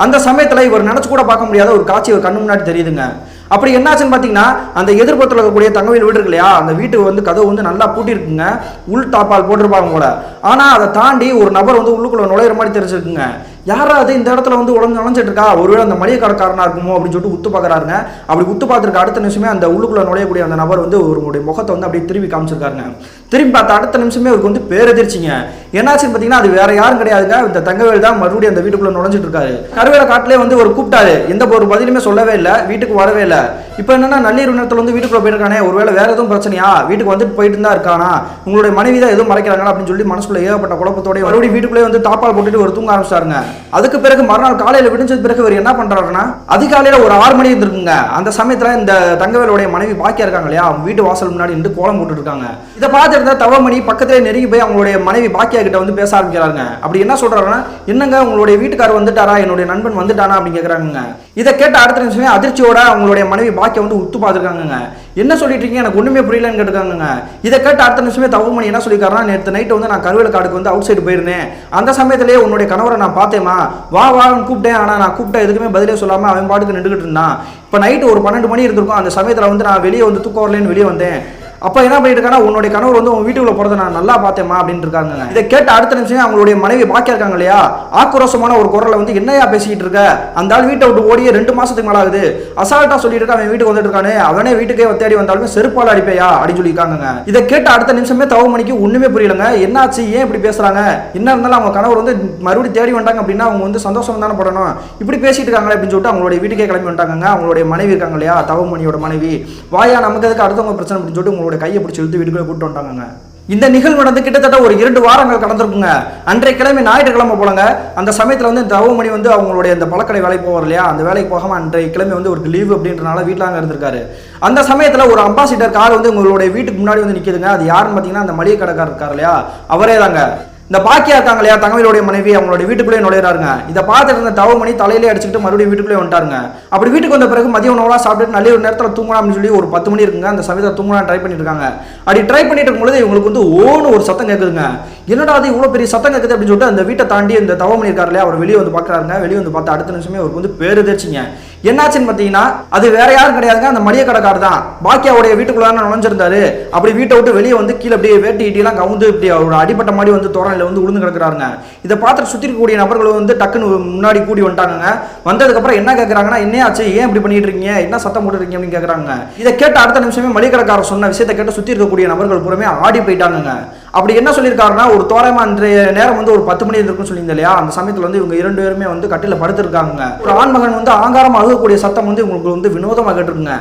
அந்த சமயத்தில் இவர் நினச்சி கூட பார்க்க முடியாத ஒரு காட்சி இவர் கண்ணு முன்னாடி தெரியுதுங்க. அப்படி என்னாச்சுன்னு பார்த்தீங்கன்னா அந்த எதிர்ப்பத்தில் இருக்கக்கூடிய தங்கவேல் வீடு இருக்கு இல்லையா? அந்த வீட்டு வந்து கதவு வந்து நல்லா பூட்டியிருக்குங்க உள் தாப்பால் போட்டிருப்பாங்க கூட ஆனால் அதை தாண்டி ஒரு நபர் வந்து உள்ளுக்குள்ளே நுழையிற மாதிரி தெரிஞ்சிருக்குங்க. யாராவது இந்த இடத்துல வந்து உடஞ்சு நுழைஞ்சிட்டு இருக்கா ஒருவேளை அந்த மளிகை கடைக்காரனா இருக்குமோ அப்படின்னு சொல்லிட்டு உத்து பார்க்குறாருங்க அப்படி உத்து பார்த்துருக்க அடுத்த நிமிஷமே அந்த உள்ளுக்குள்ளே நுழையக்கூடிய அந்த நபர் வந்து அவருடைய முகத்தை வந்து அப்படியே திரும்பி காமிச்சிருக்காருங்க. திரும்பி பார்த்த அடுத்த நிமிஷமே அவருக்கு வந்து பேரதிர்ச்சிங்க. என்னாச்சுன்னு பார்த்தீங்கன்னா அது வேற யாரும் கிடையாதுங்க. இந்த தங்கவேல் தான் மறுபடியும் அந்த வீட்டுக்குள்ள நுழைஞ்சிட்டு இருக்காரு. கருவேல காட்டிலே வந்து ஒரு கூப்பிட்டாரு. எந்த ஒரு பதிலுமே சொல்லவே இல்லை. வீட்டுக்கு வரவே இல்லை. இப்போ என்னன்னா நள்ளிரவு நேரத்தில் வந்து வீட்டுக்குள்ள போயிருக்கானே. ஒருவேளை வேற எதுவும் பிரச்சனையா? வீட்டுக்கு வந்துட்டு போயிட்டு தான் இருக்கானா? உங்களுடைய மனைவி தான் எதுவும் மறைக்கிறாங்களா அப்படின்னு சொல்லி மனசுக்குள்ள ஏகப்பட்ட குழப்பத்தோடய மறுபடியும் வீட்டுக்குள்ளே வந்து தாப்பால் போட்டுட்டு ஒரு தூங்க ஆரம்பிச்சாருங்க. அதுக்கு பிறகு மறுநாள் காலையில் விடிஞ்சது பிறகு இவர் என்ன பண்றாருன்னா அதிகாலையில் ஒரு ஆறு மணி இருந்திருக்குங்க அந்த சமயத்தில் இந்த தங்கவேலுடைய மனைவி பாக்கியா இருக்காங்க இல்லையா? வீட்டு வாசல் முன்னாடி நின்று கோலம் போட்டுருக்காங்க இதை பார்த்து இருந்தால் தவமணி பக்கத்திலே நெருங்கி போய் அவங்களுடைய மனைவி பாக்கியா கிட்ட வந்து பேச ஆரம்பிக்கிறாங்க அப்படி என்ன சொல்கிறாருன்னா என்னங்க உங்களுடைய வீட்டுக்காரர் வந்துட்டாரா? என்னுடைய நண்பன் வந்துட்டானா? அப்படின்னு கேட்குறாங்க இதை கேட்ட அடுத்த நிமிஷமே அதிர்ச்சியோட அவங்களுடைய மனைவி பாக்கியா வந்து உத்து பார்த்துருக்காங்க என்ன சொல்லிட்டு இருக்கீங்க? எனக்கு ஒண்ணுமே புரியலன்னு கேட்டுருக்காங்க இதை கேட்ட அடுத்த நிமிஷமே தவமணி என்ன சொல்லியிருக்காருன்னா நேற்று நைட்டு வந்து நான் கருவேல காடுக்கு வந்து அவுட் சைடு போயிருந்தேன். அந்த சமயத்திலேயே உன்னுடைய கணவரை நான் பார்த்தேமா வா வான்னு கூப்பிட்டேன். ஆனால் நான் கூப்பிட்டேன் எதுக்குமே பதிலே சொல்லாமல் அவன் பாட்டுக்கு நின்றுக்கிட்டு இருந்தான். இப்போ நைட்டு ஒரு பன்னெண்டு மணி இருந்திருக்கும். அந்த சமயத்தில் வந்து நான் வெளியே வந்து தூக்கம் வரலன்னு வெளியே வந்தேன். அப்போ என்ன பண்ணிட்டு உன்னுடைய கணவர் வந்து உன் வீட்டுக்குள்ள போறதை நான் நல்லா பார்த்தேமா அப்படின்னு இருக்காங்க இதை கேட்ட அடுத்த நிமிஷம் அவங்களுடைய மனைவி பாக்கியா இருக்காங்க இல்லையா? ஆக்ரோஷமான ஒரு குரலை வந்து என்னையா பேசிக்கிட்டு இருக்க? அந்த ஆள் வீட்டை விட்டு ஓடியே ரெண்டு மாசத்துக்கு மேல ஆகுது. அசால்ட்டா சொல்லிட்டு அவன் வீட்டுக்கு வந்துட்டு இருக்கானே அவனே வீட்டுக்கே தேடி வந்தாலுமே செருப்பால் அடிப்பையா? அப்படின்னு சொல்லியிருக்காங்க இதை கேட்ட அடுத்த நிமிஷமே தவ மணிக்கு ஒண்ணுமே புரியலங்க. என்னாச்சு? ஏன் இப்படி பேசுறாங்க? என்ன இருந்தாலும் அவங்க கணவர் வந்து மறுபடியும் தேடி வந்தாங்க அப்படின்னா அவங்க வந்து சந்தோஷம் தானே படணும். இப்படி பேசிட்டு இருக்காங்களே அப்படின்னு சொல்லிட்டு அவங்களுடைய வீட்டுக்கே கிளம்பி வந்துட்டாங்க அவங்களுடைய மனைவி இருக்காங்க இல்லையா? தவமணியோட மனைவி. வாயா நமக்கு எதுக்கு அடுத்தவங்க பிரச்சனை? அப்படின்னு சொல்லிட்டு உங்களுடைய கையை பிடிச்சி இழுத்து வீட்டுக்குள்ள கூட்டு வந்துட்டாங்க இந்த நிகழ்வு நடந்து கிட்டத்தட்ட ஒரு இரண்டு வாரங்கள் கடந்திருக்குங்க. அன்றைய கிழமை ஞாயிற்றுக்கிழமை போலங்க அந்த சமயத்தில் வந்து தவமணி வந்து அவங்களுடைய அந்த பழக்கடை வேலைக்கு போவார் இல்லையா? அந்த வேலைக்கு போகாமல் அன்றைய கிழமை வந்து ஒரு லீவு அப்படின்றனால வீட்டில் அங்கே இருந்திருக்காரு. அந்த சமயத்தில் ஒரு அம்பாசிடர் கார் வந்து உங்களுடைய வீட்டுக்கு முன்னாடி வந்து நிற்கிதுங்க அது யாருன்னு பார்த்தீங்கன்னா அந்த மளிகை கடைக்காரர் இருக்கார் இல்லையா? அவரே தாங்க இந்த பாக்கியா இருக்காங்க இல்லையா? தங்கவேலுடைய மனைவி அவங்களுடைய வீட்டுக்குள்ளே நுழையிறாருங்க. இதை பார்த்துட்டு இருந்த தவமணி தலையிலே அடிச்சுட்டு மறுபடியும் வீட்டுக்குள்ளே வந்துட்டாருங்க. அப்படி வீட்டுக்கு வந்த பிறகு மதிய உணவுலாம் சாப்பிட்டு நல்ல ஒரு நேரத்தில் தூங்கலாம் அப்படின்னு சொல்லி ஒரு பத்து மணி இருக்குங்க. அந்த சமயத்தில் தூங்கலாம் ட்ரை பண்ணியிருக்காங்க அப்படி ட்ரை பண்ணிட்டு இருக்கும்போது இவங்களுக்கு வந்து ஓன்னு ஒரு சத்தம் கேட்குதுங்க என்னடா அது இவ்வளோ பெரிய சத்தம் கேட்குது அப்படின்னு சொல்லிட்டு அந்த வீட்டை தாண்டி இந்த தவமணி இருக்காரு இல்லையா? அவர் வெளியே வந்து பார்க்குறாருங்க. வெளியே வந்து பார்த்து அடுத்த நிமிஷமே அவருக்கு வந்து பேர் தெரிச்சிங்க என்னாச்சுன்னு பார்த்தீங்கன்னா அது வேற யாரும் கிடையாதுங்க. அந்த மளிகை கடைக்காரர் தான். பாக்கியாவுடைய வீட்டுக்குள்ள நுழைஞ்சிருந்தாரு. அப்படி வீட்டை விட்டு வெளியே வந்து கீழே அப்படியே வேட்டி இட்டிலாம் கவுந்து இப்படி அவரோட அடிப்பட்ட மாதிரி வந்து தோரணையில் வந்து உளுந்து கிடக்குறாருங்க. இதை பார்த்துட்டு சுற்றி இருக்கக்கூடிய நபர்கள் வந்து டக்குன்னு முன்னாடி கூடி வந்துட்டாங்க வந்ததுக்கப்புறம் என்ன கேட்குறாங்கன்னா என்ன ஆச்சு? ஏன் இப்படி பண்ணிட்டு இருக்கீங்க? என்ன சத்தம் போட்டுருக்கீங்க? அப்படின்னு கேட்குறாங்க இதை கேட்ட அடுத்த நிமிஷமே மளிகை கடைக்காரர் சொன்ன விஷயத்தை கேட்டு சுற்றி இருக்கக்கூடிய நபர்கள் பூரமே ஆடி போயிட்டாங்க அப்படி என்ன சொல்லியிருக்காருன்னா ஒரு தோராயமா அன்றைய நேரம் வந்து ஒரு பத்து மணி இருக்குன்னு சொல்லியிருந்தேன் இல்லையா? அந்த சமயத்தில் வந்து இவங்க இரண்டு பேருமே வந்து கட்டில படுத்திருக்காங்க. ஒரு ஆண்மகன் வந்து ஆங்காரம் அழுகக்கூடிய சத்தம் வந்து இவங்களுக்கு வந்து வினோதமாக கேட்டிருங்க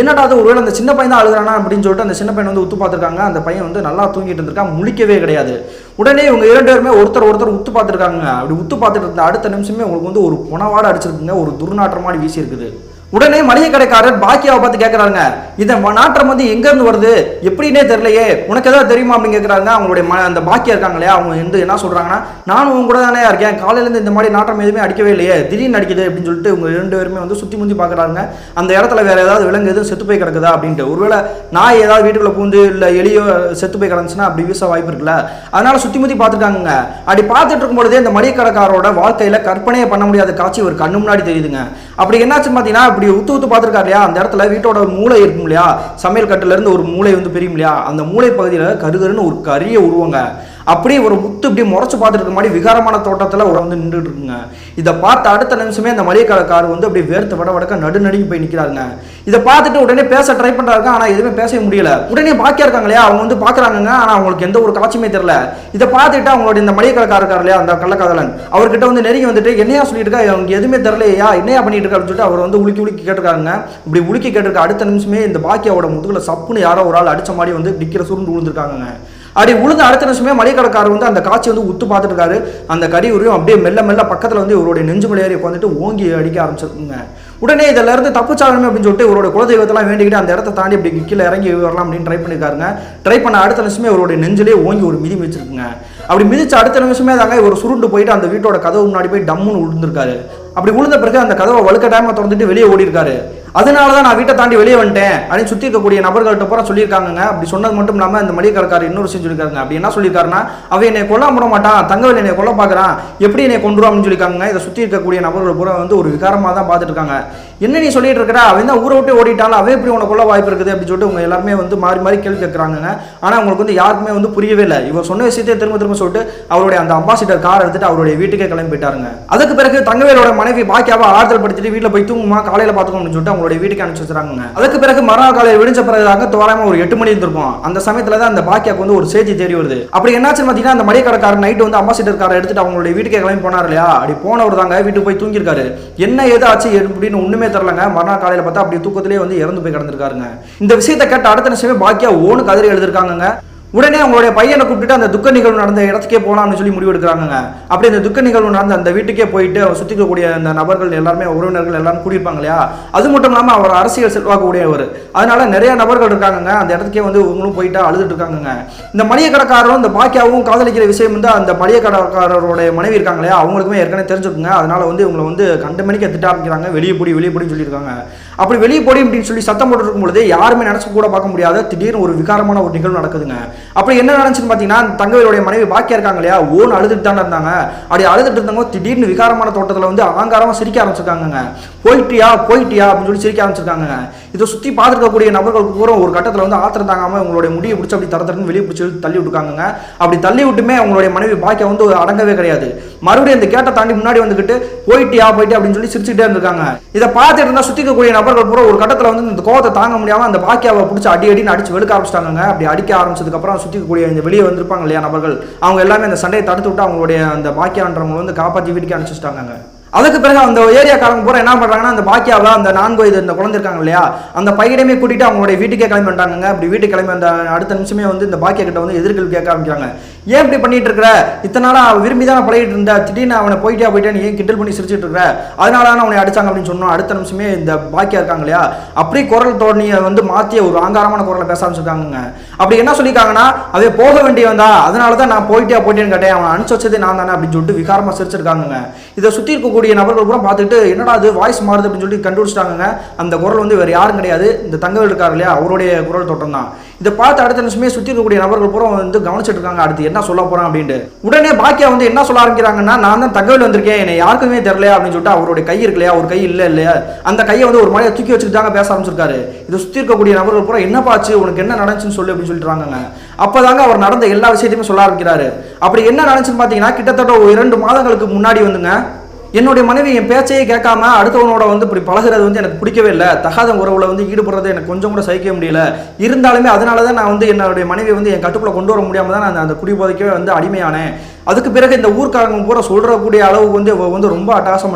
என்னடா அது? ஒருவேளை அந்த சின்ன பையன் தான் அழுகிறானா அப்படின்னு சொல்லிட்டு அந்த சின்ன பையன் வந்து உத்து பார்த்துருக்காங்க. அந்த பையன் வந்து நல்லா தூங்கிட்டு இருந்திருக்கான் முழிக்கவே கிடையாது. உடனே இவங்க இரண்டு பேருமே ஒருத்தர் ஒருத்தர் உத்து பார்த்துருக்காங்க. அப்படி உத்து பார்த்துட்டு இருந்த அடுத்த நிமிஷமே உங்களுக்கு வந்து ஒரு புனவாடு அடிச்சிருக்குங்க ஒரு துர்நாற்றமாடி வீசி இருக்குது உடனே மளிகை கடைக்காரர் பாக்கியாவை பார்த்து கேட்குறாங்க இந்த ம- நாற்றம் வந்து எங்கேருந்து வருது? எப்படின்னே தெரியலையே. உனக்கு ஏதாவது தெரியுமா அப்படின்னு கேட்குறாங்க அவங்களுடைய ம அந்த பாக்கியா இருக்காங்க இல்லையா? அவங்க வந்து என்ன சொல்கிறாங்கன்னா நானும் உங்க கூட தானே இருக்கேன். காலையிலேருந்து இந்த மாதிரி நாற்றம் எதுவுமே அடிக்கவே இல்லையே. திடீர்னு அடிக்குது அப்படின்னு சொல்லிட்டு இவங்க ரெண்டு பேருமே வந்து சுற்றி முந்தி பார்க்குறாங்க அந்த இடத்துல வேற ஏதாவது விலங்கு எதுவும் செத்து போய் கிடக்குதா அப்படின்ட்டு. ஒருவேளை நாய் ஏதாவது வீட்டுக்குள்ள பூந்து இல்லை எலியோ செத்து போய் கிடந்துச்சுன்னா அப்படி வீச வாய்ப்பு இருக்குல்ல. அதனால சுற்றி முத்தி பார்த்துருக்காங்க அப்படி பார்த்துட்டு இருக்கும்பொழுதே இந்த மளிகை கடைக்காரோட வாழ்க்கையில கற்பனையே பண்ண முடியாத காட்சி ஒரு கண்ணு முன்னாடி தெரியுதுங்க. அப்படி என்னாச்சு பார்த்தீங்கன்னா இப்படி உத்து உத்து பார்த்துருக்காரு இல்லையா? அந்த இடத்துல வீட்டோட மூளை இருக்கும் இல்லையா? சமையல் கட்டுல இருந்து ஒரு மூளை வந்து பிரியும் இல்லையா? அந்த மூளை பகுதியில் கருகருன்னு ஒரு கரிய உருவங்க. அப்படியே ஒரு முத்து இப்படி முறைச்சு பார்த்துருக்க மாதிரி விகாரமான தோட்டத்தில் ஒரு வந்து நின்றுட்டு இருக்குங்க இதை பார்த்த அடுத்த நிமிஷமே அந்த மளிகை கார் வந்து அப்படியே வேர்த்து வட வடக்க நடுநடுங்கி போய் நிற்கிறாருங்க இதை பார்த்துட்டு உடனே பேச ட்ரை பண்ணுறாங்க ஆனால் எதுவுமே பேசவே முடியல. உடனே பாக்கியா இருக்காங்க இல்லையா? அவங்க வந்து பார்க்குறாங்க ஆனால் அவங்களுக்கு எந்த ஒரு காட்சியுமே தெரியல. இதை பார்த்துட்டு அவங்களோட இந்த மளிகை கடைக்காரர் இருக்கார் இல்லையா அந்த கள்ளக்காதலன் அவர்கிட்ட வந்து நெருங்கி வந்துட்டு என்னையா சொல்லிட்டு இருக்கா அவங்க எதுவுமே தெரியலையா? என்னையா பண்ணிட்டு இருக்கா அப்படின்னு சொல்லிட்டு அவர் வந்து உலுக்கி உலுக்கி கேட்டிருக்காங்க இப்படி உலுக்கி கேட்டிருக்க அடுத்த நிமிஷமே இந்த பாக்கியாவோட முதுகுல சப்புன்னு யாரோ ஒரு ஆள் அடிச்ச மாதிரி வந்து டிக்கிற சுருண்டு விழுந்திருக்காங்க அப்படி உளுந்த அடுத்த நிமிஷமே மளிகடைக்காரர் வந்து அந்த காட்சி வந்து உத்து பார்த்துட்டு இருக்காரு அந்த கடி உரியும் அப்படியே மெல்ல மெல்ல பக்கத்தில் வந்து இவருடைய நெஞ்சு மலையாரி உட்காந்துட்டு ஓங்கி அடிக்க ஆரம்பிச்சிருக்குங்க. உடனே இதில் இருந்து தப்புச்சாகணுமே அப்படின்னு சொல்லிட்டு இவரோட குலதெய்வத்தெல்லாம் வேண்டிக்கிட்டு அந்த இடத்த தாண்டி இப்படி கீழே இறங்கி வரலாம் அப்படின்னு ட்ரை பண்ணியிருக்காருங்க ட்ரை பண்ண அடுத்த நிமிஷமே இவருடைய நெஞ்சிலே ஓங்கி ஒரு மிதி மிதிச்சிருக்குங்க. அப்படி மிதிச்ச அடுத்த நிமிஷமே தாங்க இவர் சுருண்டு போயிட்டு அந்த வீட்டோட கதவு முன்னாடி போய் டம்முன்னு விழுந்திருக்காரு அப்படி விழுந்த பிறகு அந்த கதவை வழுக்க வழுக்கட்டாம திறந்துட்டு வெளியே ஓடி இருக்காரு அதனால தான் நான் வீட்டை தாண்டி வெளியே வந்துட்டேன். அப்படின்னு சுற்றி இருக்கக்கூடிய நபர்கள்ட்ட பூரா சொல்லியிருக்காங்க அப்படி சொன்னது மட்டும் இல்லாமல் இந்த மளிகை கடைக்காரர் இன்னொரு விஷயம் சொல்லியிருக்காங்க அப்படி என்ன சொல்லியிருக்காருன்னா அவன் என்னை கொல்ல முட மாட்டான். தங்கவேல் என்னை கொல்ல பார்க்குறான். எப்படி என்னை கொண்டுருவான் அப்படின்னு சொல்லியிருக்காங்க இதை சுற்றி இருக்கக்கூடிய நபர்கள் பூரா வந்து ஒரு விகாரமாக தான் பார்த்துட்டு இருக்காங்க. என்ன நீ சொல்லிட்டு இருக்கிற? அவன் தான் ஊரை விட்டு ஓடிட்டாலும் அவன் எப்படி உனக்கு கொள்ள வாய்ப்பு இருக்குது? அப்படின்னு சொல்லிட்டு உங்க எல்லாருமே வந்து மாறி மாறி கேள்வி கேட்குறாங்க ஆனால் உங்களுக்கு வந்து யாருக்குமே வந்து புரியவே இல்லை. இவர் சொன்ன விஷயத்தை திரும்ப திரும்ப சொல்லிட்டு அவருடைய அந்த அம்பாசிடர் கார் எடுத்துட்டு அவருடைய வீட்டுக்கே கிளம்பி போயிட்டாருங்க. அதுக்கு பிறகு தங்கவேலோட மனைவி பாக்கியாவை ஆறுதல் படுத்திட்டு வீட்டில் போய் தூங்குமா காலையில் பார்த்துக்கோ அப்படின்னு சொல்லிட்டு உங்களுடைய வீட்டுக்கு அனுப்பிச்சு வச்சுறாங்க அதுக்கு பிறகு மறுநாள் காலையில் விடிஞ்ச பிறகு தோராயமா ஒரு எட்டு மணி இருந்திருக்கும் அந்த சமயத்துல தான் அந்த பாக்கியாக்கு வந்து ஒரு செய்தி தேடி வருது. அப்படி என்னாச்சுன்னு பார்த்தீங்கன்னா அந்த மடிக்கடைக்காரர் நைட்டு வந்து அம்பாசிடர் காரை எடுத்துட்டு அவங்களுடைய வீட்டுக்கே கிளம்பி போனார் இல்லையா? அப்படி போனவர் தாங்க வீட்டுக்கு போய் தூங்கியிருக்காரு. என்ன ஏதாச்சு ஆச்சு அப்படின்னு ஒண்ணுமே தரலங்க மறுநாள் காலையில பார்த்தா அப்படி தூக்கத்திலேயே வந்து இறந்து போய் கிடந்திருக்காருங்க. இந்த விஷயத்தை கேட்ட அடுத்த நிமிஷமே பாக்கியா ஓனு கதறி எழுதிருக்காங்க உடனே அவங்களுடைய பையனை கூப்பிட்டு அந்த துக்க நிகழ்வு நடந்த இடத்துக்கே போகலாம்னு சொல்லி முடிவு எடுக்கிறாங்க அப்படி அந்த துக்க நிகழ்வு நடந்த அந்த வீட்டுக்கே போயிட்டு அவர் சுற்றி அந்த நபர்கள் எல்லாருமே உறவினர்கள் எல்லாரும் கூடியிருப்பாங்க இல்லையா? அது மட்டும் இல்லாமல் அவர் அரசியல் செல்வாக்கு உடையவர் அதனால நிறைய நபர்கள் இருக்காங்க அந்த இடத்துக்கே வந்து இவங்களும் போயிட்டு அழுதுட்டு இருக்காங்க இந்த மளிகை கடைக்காரரும் இந்த பாக்கியாவும் காதலிக்கிற விஷயம் வந்து அந்த மளிகை கடைக்காரருடைய மனைவி இருக்காங்க இல்லையா? அவங்களுக்குமே ஏற்கனவே தெரிஞ்சுக்குங்க அதனால வந்து இவங்களை வந்து கண்ட மணிக்கு திட்ட ஆரம்பிக்கிறாங்க. வெளியே பிடி வெளியே பிடின்னு சொல்லியிருக்காங்க. அப்படி வெளியே போடி அப்படின்னு சொல்லி சத்தம் போட்டு இருக்கும் பொழுது யாருமே நினச்சி கூட பார்க்க முடியாத திடீர்னு ஒரு விகாரமான ஒரு நிகழ்வு நடக்குதுங்க. அப்படி என்ன நடந்துச்சுன்னு பார்த்தீங்கன்னா தங்கவேலுடைய மனைவி பாக்கியா இருக்காங்க இல்லையா? ஓன் அழுதுட்டு தானே இருந்தாங்க. அப்படி அழுதுட்டு இருந்தவங்க திடீர்னு விகாரமான தோட்டத்தில் வந்து ஆங்காரமாக சிரிக்க ஆரம்பிச்சிருக்காங்க போயிட்டியா? போயிட்டியா? அப்படின்னு சொல்லி சிரிக்க ஆரம்பிச்சிருக்காங்க இதை சுற்றி பார்த்துருக்கக்கூடிய நபர்களுக்கு பூரா ஒரு கட்டத்தில் வந்து ஆத்திரம் தாங்காமல் உங்களுடைய முடியை பிடிச்சி அப்படி தரத்தரன்னு வெளியே பிடிச்சி தள்ளி விட்டுக்காங்க அப்படி தள்ளி விட்டுமே அவங்களுடைய மனைவி பாக்கியம் வந்து அடங்கவே கிடையாது. மறுபடியும் இந்த கேட்டை தாண்டி முன்னாடி வந்துக்கிட்டு போயிட்டியா போயிட்டு அப்படின்னு சொல்லி சிரிச்சுட்டே இருந்திருக்காங்க. இதை பார்த்துட்டு இருந்தால் சுற்றிக்கக்கூடிய நபர்கள் பூரா ஒரு கட்டத்தில் வந்து இந்த கோவத்தை தாங்க முடியாமல் அந்த பாக்கியாவை பிடிச்சி அடி அடின்னு அடிச்சு வெளுக்க ஆரம்பிச்சிட்டாங்க அப்படி அடிக்க ஆரம்பிச்சதுக்கப்புறம் சுற்றிக்கக்கூடிய இந்த வெளியே வந்திருப்பாங்க இல்லையா நபர்கள் அவங்க எல்லாமே அந்த சண்டையை தடுத்து விட்டு அவங்களுடைய அந்த பாக்கியான்றவங்க வந்து காப்பாற்றி வீட்டுக்கு அனுப்பிச்சிட்டாங்க அதுக்கு பிறகு அந்த ஏரியாக்காரங்க பூரா என்ன பண்ணுறாங்கன்னா அந்த பாக்கியாவை அந்த நான்கு வயது இந்த குழந்தை இருக்காங்க இல்லையா அந்த பையனையுமே கூட்டிட்டு அவங்களுடைய வீட்டுக்கே கிளம்பி வந்துட்டாங்க அப்படி வீட்டுக்கு கிளம்பி அந்த அடுத்த நிமிஷமே வந்து இந்த பாக்கியா கிட்ட வந்து எதிர்கள் கேட்க ஆரம்பிக்கிறாங்க. ஏன் இப்படி பண்ணிட்டு இருக்கிற? இத்தனை நாளா அவன் விரும்பி தான் பழகிட்டு இருந்த திடீர்னு அவனை போயிட்டே போயிட்டா ஏன் கிண்டல் பண்ணி சிரிச்சிட்டு இருக்கிற அதனால தான் அவனை அடிச்சாங்க அப்படின்னு சொன்னோம். அடுத்த நிமிஷமே இந்த பாக்கியா இருக்காங்க இல்லையா அப்படி குரல் தோணியை வந்து மாற்றிய ஒரு ஆங்காரமான குரலை பேச ஆரம்பிச்சிருக்காங்க அப்படி என்ன சொல்லியிருக்காங்கன்னா அவன் போக வேண்டியவன் தான் அதனால தான் நான் போயிட்டே போயிட்டேன்னு கேட்டேன். அவன் அனுப்பிச்சு வச்சதே நான் தானே அப்படின்னு சொல்லிட்டு விகாரமாக சிரிச்சிருக்காங்க இதை சுற்றி இருக்கக்கூடிய நபர்கள் பூரா பார்த்துட்டு என்னடா அது வாய்ஸ் மாறுது அப்படின்னு சொல்லி கண்டுபிடிச்சிட்டாங்க அந்த குரல் வந்து வேறு யாரும் கிடையாது. இந்த தங்கவேல் இருக்கார் இல்லையா அவருடைய குரல் தோட்டம் தான் இதை பார்த்து அடுத்த நிமிஷமே சுற்றி இருக்கக்கூடிய நபர்கள் பூரா வந்து கவனிச்சிட்டு இருக்காங்க அடுத்து என்ன சொல்ல போகிறான் அப்படின்ட்டு. உடனே பாக்கியா வந்து என்ன சொல்ல ஆரம்பிக்கிறாங்கன்னா நான் தான் தகவல் வந்திருக்கேன் என்னை யாருக்குமே தெரியல அப்படின்னு சொல்லிட்டு அவருடைய கை இருக்கு இல்லையா ஒரு கை இல்லை இல்லையா அந்த கையை வந்து ஒரு மழையை தூக்கி வச்சுட்டு தாங்க பேச ஆரம்பிச்சிருக்காரு. இதை சுற்றி இருக்கக்கூடிய நபர்கள் பூரா என்ன பாச்சு உனக்கு என்ன நடந்துச்சுன்னு சொல்லி அப்படின்னு சொல்லிட்டுறாங்க அப்போதாங்க அவர் நடந்த எல்லா விஷயத்தையுமே சொல்ல ஆரம்பிக்கிறாரு. அப்படி என்ன நடந்துச்சுன்னு பார்த்தீங்கன்னா கிட்டத்தட்ட ஒரு இரண்டு மாதங்களுக்கு முன்னாடி வந்துங்க என்னுடைய மனைவி என் பேச்சையே கேட்காம அடுத்தவனோட வந்து இப்படி பழகிறது வந்து எனக்கு பிடிக்கவே இல்லை. தகாத உறவுல வந்து ஈடுபடுறது எனக்கு கொஞ்சம் கூட சகிக்க முடியல. இருந்தாலுமே அதனால தான் நான் வந்து என்னுடைய மனைவி வந்து என் கட்டுக்குள்ளே கொண்டு வர முடியாமல் தான் நான் அந்த குடிபோதைக்கே வந்து அடிமையானேன். அதுக்கு பிறகு இந்த ஊர்க்காரங்க பூரா சொல்கிறக்கூடிய அளவுக்கு வந்து வந்து ரொம்ப அட்டகாசம்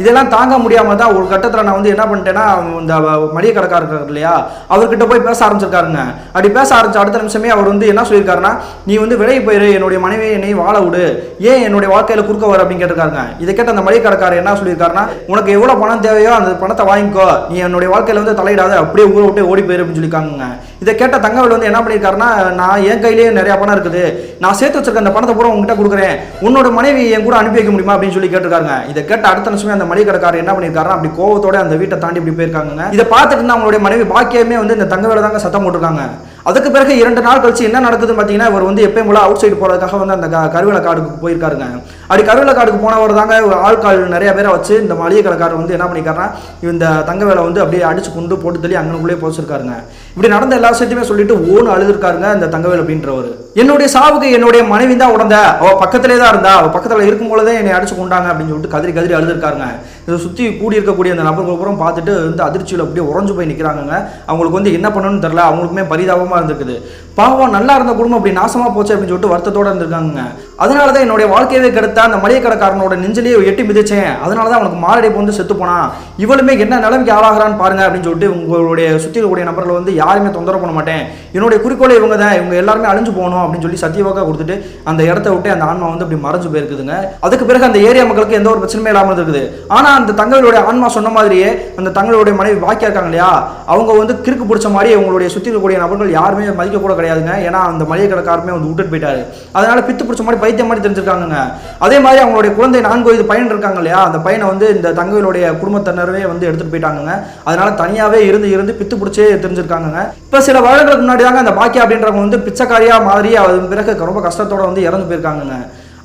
இதெல்லாம் தாங்க முடியாமல் தான் ஒரு கட்டத்தில் நான் வந்து என்ன பண்ணிட்டேன்னா இந்த மளிகை கடைக்காரர் இருக்கார் இல்லையா? அவர்கிட்ட போய் பேச ஆரம்பிச்சிருக்காருங்க. அப்படி பேச ஆரம்பிச்ச அடுத்த நிமிஷமே அவர் வந்து என்ன சொல்லியிருக்காருன்னா நீ வந்து விலகி போயிரு என்னுடைய மனைவி என்னை வாழ விடு. ஏன் என்னுடைய வாழ்க்கையில் குறுக்க வர? அப்படின்னு கேட்டிருக்காருங்க. இதை கேட்ட அந்த மளிகை கடைக்காரர் என்ன சொல்லியிருக்காருன்னா உனக்கு எவ்வளோ பணம் தேவையோ அந்த பணத்தை வாங்கிக்கோ. நீ என்னுடைய வாழ்க்கையில் வந்து தலையிடாத அப்படியே ஊரை விட்டு ஓடி போயிரு அப்படின்னு சொல்லியிருக்காங்க இதை கேட்ட தங்கவேல் வந்து என்ன பண்ணியிருக்காருன்னா நான் என் கையிலேயே நிறைய பணம் இருக்குது. நான் சேர்த்து வச்சிருக்க அந்த பணத்தை பூரா உங்ககிட்ட கொடுக்குறேன். உன்னோட மனைவி என் கூட அனுப்பி வைக்க முடியுமா அப்படின்னு சொல்லி கேட்டிருக்காங்க இதை கேட்ட அடுத்த நிமிஷமே அந்த மளிகை கடைக்காரர் என்ன பண்ணியிருக்காருன்னா அப்படி கோவத்தோட அந்த வீட்டை தாண்டி இப்படி போயிருக்காங்க இதை பார்த்துட்டு அவங்களுடைய மனைவி பாக்கியமே வந்து இந்த தங்கவேல தாங்க சத்தம் போட்டிருக்காங்க. அதுக்கு பிறகு இரண்டு நாள் கழிச்சு என்ன நடக்குதுன்னு பார்த்தீங்கன்னா இவர் வந்து எப்பயும் போல அவுட் சைடு போகிறதுக்காக வந்து அந்த கருவேல காடுக்கு போயிருக்காருங்க. அப்படி கருவேல காடுக்கு போனவர் தாங்க ஒரு நிறைய பேரை வச்சு இந்த மளிகை கடைக்காரர் வந்து என்ன பண்ணிக்காருன்னா இந்த தங்க வேலை வந்து அப்படியே அடிச்சு கொண்டு போட்டு தள்ளி அங்கனுக்குள்ளே போச்சிருக்காருங்க. இப்படி நடந்த எல்லா விஷயத்தையுமே சொல்லிட்டு ஓன்னு அழுதுருக்காருங்க இந்த தங்கவேல் அப்படின்றவர். என்னுடைய சாவுக்கு என்னுடைய மனைவி தான் உடந்த அவ பக்கத்திலே தான் இருந்தா அவ பக்கத்தில் இருக்கும் பொழுதே என்னை அடிச்சு கொண்டாங்க அப்படின்னு சொல்லிட்டு கதிரி கதிரி அழுதுருக்காருங்க. இதை சுற்றி கூடி இருக்கக்கூடிய அந்த நபர்கள் பூரா பார்த்துட்டு வந்து அதிர்ச்சியில் அப்படியே உறைஞ்சு போய் நிற்கிறாங்க அவங்களுக்கு வந்து என்ன பண்ணணும்னு தெரில அவங்களுக்குமே பரிதாபமாக இருந்திருக்குது. பாவம் நல்லா இருந்த குடும்பம் அப்படி நாசமாக போச்சு அப்படின்னு சொல்லிட்டு வருத்தத்தோட இருந்திருக்காங்க அதனால தான் என்னுடைய வாழ்க்கையவே கெடுத்த அந்த மளிகை கடைக்காரனோட நெஞ்சிலேயே எட்டி மிதிச்சேன். அதனால தான் அவனுக்கு மாரடைப்பு வந்து செத்து போனான் இவளுமே என்ன நிலைமைக்கு ஆளாகிறான்னு பாருங்க அப்படின்னு சொல்லிட்டு உங்களுடைய சுற்றி இருக்கக்கூடிய நபர்கள் வந்து யாருமே தொந்தரவு பண்ண மாட்டேன். என்னுடைய குறிக்கோளை இவங்க தான் இவங்க எல்லாருமே அழிஞ்சு போகணும் அப்படின்னு சொல்லி சத்தியவாக்கா கொடுத்துட்டு அந்த இடத்த விட்டு அந்த ஆன்மா வந்து அப்படி மறைஞ்சு போயிருக்குதுங்க. அதுக்கு பிறகு அந்த ஏரியா மக்களுக்கு எந்த ஒரு பிரச்சனையும் இல்லாமல் இருக்குது ஆனால் அந்த தங்களுடைய ஆன்மா சொன்ன மாதிரியே அந்த தங்களுடைய மனைவி பாக்கியா இருக்காங்க இல்லையா? அவங்க வந்து கிறுக்கு பிடிச்ச மாதிரி அவங்களுடைய சுற்றி இருக்கக்கூடிய நபர்கள் யாருமே மதிக்க கூட கிடையாதுங்க. ஏன்னா அந்த மளிகை கடைக்காரமே வந்து விட்டுட்டு போயிட்டாரு. அதனால பித்து பிடிச்ச மாதிரி பைத்தியம் மாதிரி தெரிஞ்சிருக்காங்க அதே மாதிரி அவங்களுடைய குழந்தை நான்கு வயது பையன் இருக்காங்க இல்லையா? அந்த பையனை வந்து இந்த தங்கையினுடைய குடும்பத்தினரவே வந்து எடுத்துட்டு போயிட்டாங்க அதனால தனியாவே இருந்து இருந்து பித்து பிடிச்சே தெரிஞ்சிருக்காங்க இப்போ சில வருடங்களுக்கு முன்னாடி தாங்க அந்த பாக்கியா அப்படின்றவங்க வந்து பிச்சைக்காரியா மாறி அதன் பிறகு ரொம்ப கஷ்டத்தோட வந்து இறந்து போயிருக்காங்க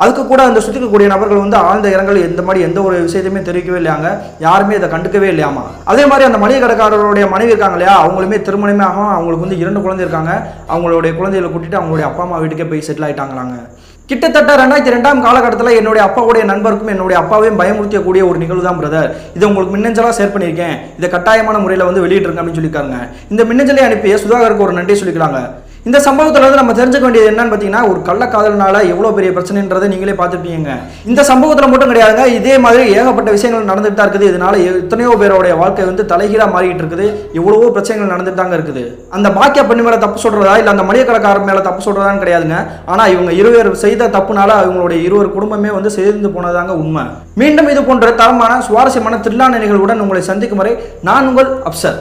அதுக்கு கூட அந்த சுற்றி நபர்கள் வந்து ஆழ்ந்த இரங்கல் எந்த மாதிரி எந்த ஒரு விஷயத்தையுமே தெரிவிக்கவே இல்லையாங்க. யாருமே இதை கண்டுக்கவே இல்லையாமா? அதே மாதிரி அந்த மளிகை கடைக்காரருடைய மனைவி இருக்காங்க இல்லையா? அவங்களுமே திருமணமே ஆகும் அவங்களுக்கு வந்து இரண்டு குழந்தை இருக்காங்க. அவங்களுடைய குழந்தைகளை கூட்டிட்டு அவங்களுடைய அப்பா அம்மா வீட்டுக்கே போய் செட்டில் ஆயிட்டாங்களாங்க. கிட்டத்தட்ட ரெண்டாயிரத்தி ரெண்டாம் காலகட்டத்தில் என்னுடைய அப்பாவுடைய நண்பருக்கும் என்னுடைய அப்பாவையும் பயமுறுத்தக்கூடிய ஒரு நிகழ்வு தான் பிரதர் இதை உங்களுக்கு மின்னஞ்சலாக ஷேர் பண்ணியிருக்கேன். இதை கட்டாயமான முறையில் வந்து வெளியிட்டிருங்க அப்படின்னு சொல்லியிருக்காங்க இந்த மின்னஞ்சலை அனுப்பிய சுதாகருக்கு ஒரு நன்றி சொல்லிக்கிறாங்க இந்த சம்பவத்தில் வந்து நம்ம தெரிஞ்சுக்க வேண்டியது என்னன்னு பார்த்தீங்கன்னா ஒரு கள்ளக்காதல்னால எவ்வளோ பெரிய பிரச்சனைன்றதை நீங்களே பார்த்துருப்பீங்க. இந்த சம்பவத்தில் மட்டும் கிடையாதுங்க இதே மாதிரி ஏகப்பட்ட விஷயங்கள் நடந்துட்டு தான் இருக்குது. இதனால எத்தனையோ பேருடைய வாழ்க்கை வந்து தலைகீழாக மாறிட்டு இருக்குது. எவ்வளவோ பிரச்சனைகள் நடந்துட்டு தாங்க இருக்குது. அந்த பாக்கிய பண்ணி மேலே தப்பு சொல்றதா இல்லை அந்த மளிகை மேலே தப்பு சொல்கிறதான்னு கிடையாதுங்க. ஆனால் இவங்க இருவர் செய்த தப்புனால அவங்களுடைய இருவர் குடும்பமே வந்து சேர்ந்து போனதாங்க உண்மை. மீண்டும் இது போன்ற தரமான சுவாரஸ்யமான தில்லான நிகழ்வுடன் உங்களை சந்திக்கும் வரை நான் உங்கள் அப்சர்.